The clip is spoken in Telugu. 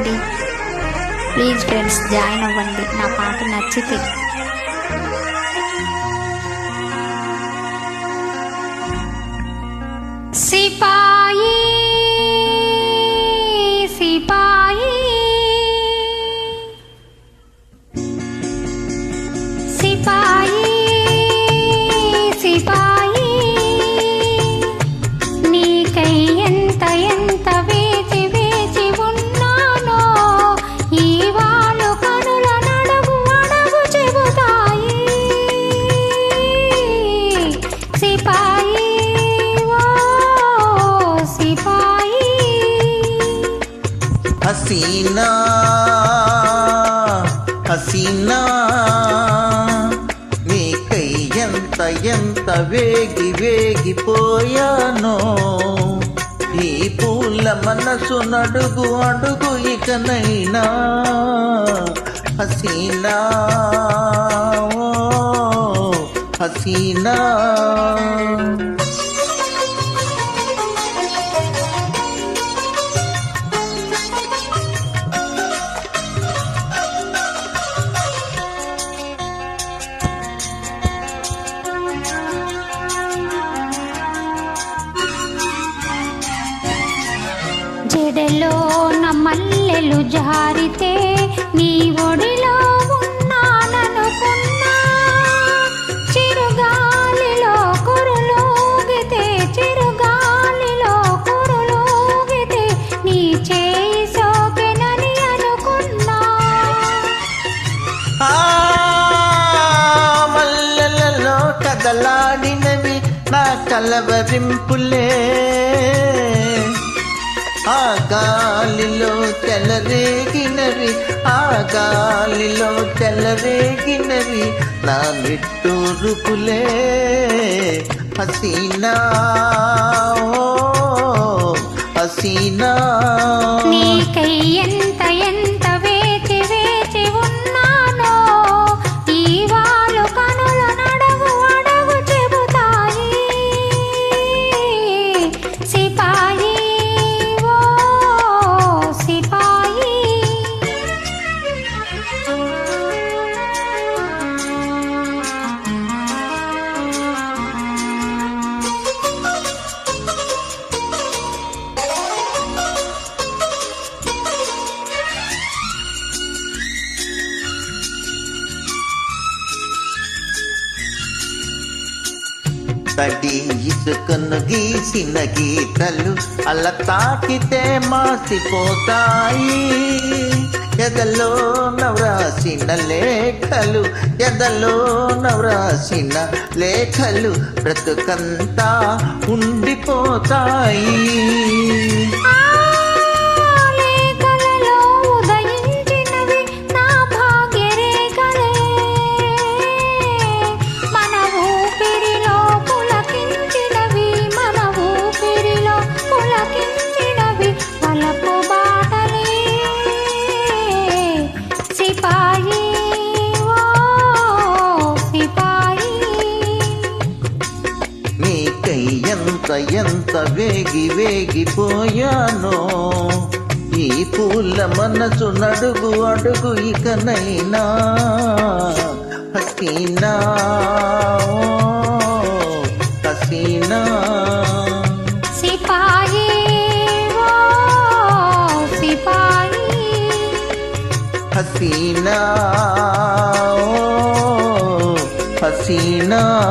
అవ్వండి. ప్లీజ్ ఫ్రెండ్స్ జాయిన్ అవ్వండి. నా పాట నచ్చితే. సిపాయి సిపాయి హసీనా హసీనా నీకై ఎంత ఎంత వేగి వేగిపోయానో ఈ పూల మనసు నడుగు అడుగు ఇకనైనా? హసీనా హసీనా. హసీనా జడలో మల్లెలు జారితే నీ ఒడిలో ఉన్నాననుకున్నా. చిరుగాలిలో కురులోగితే చిరుగాలిలో కురులోగితే నీ చేయి సోకెనని అనుకున్నా. ఆ మల్లెలలో కదలాడినవి నా కలవరింపులే ఆ గాలిలో తెల్లరేగినవి ఆ గాలిలో తెల్లరేగినవి నా నిట్టూరుపులే హసీనా హసీనా. తడి ఇసుకను గీసిన గీతలు అలా తాకితే మాసిపోతాయి. ఎదలో నవ్రాసిన లేఖలు ఎదలో నవరాసిన లేఖలు బ్రతుకంతా ఉండిపోతాయి. ఎంత ఎంత వేగి వేగిపోయానో? ఈ పూల మనసు నడుగు అడుగు ఇకనైనా హసీనా? హసీనా? సిపాయి హసీనా? హసీనా?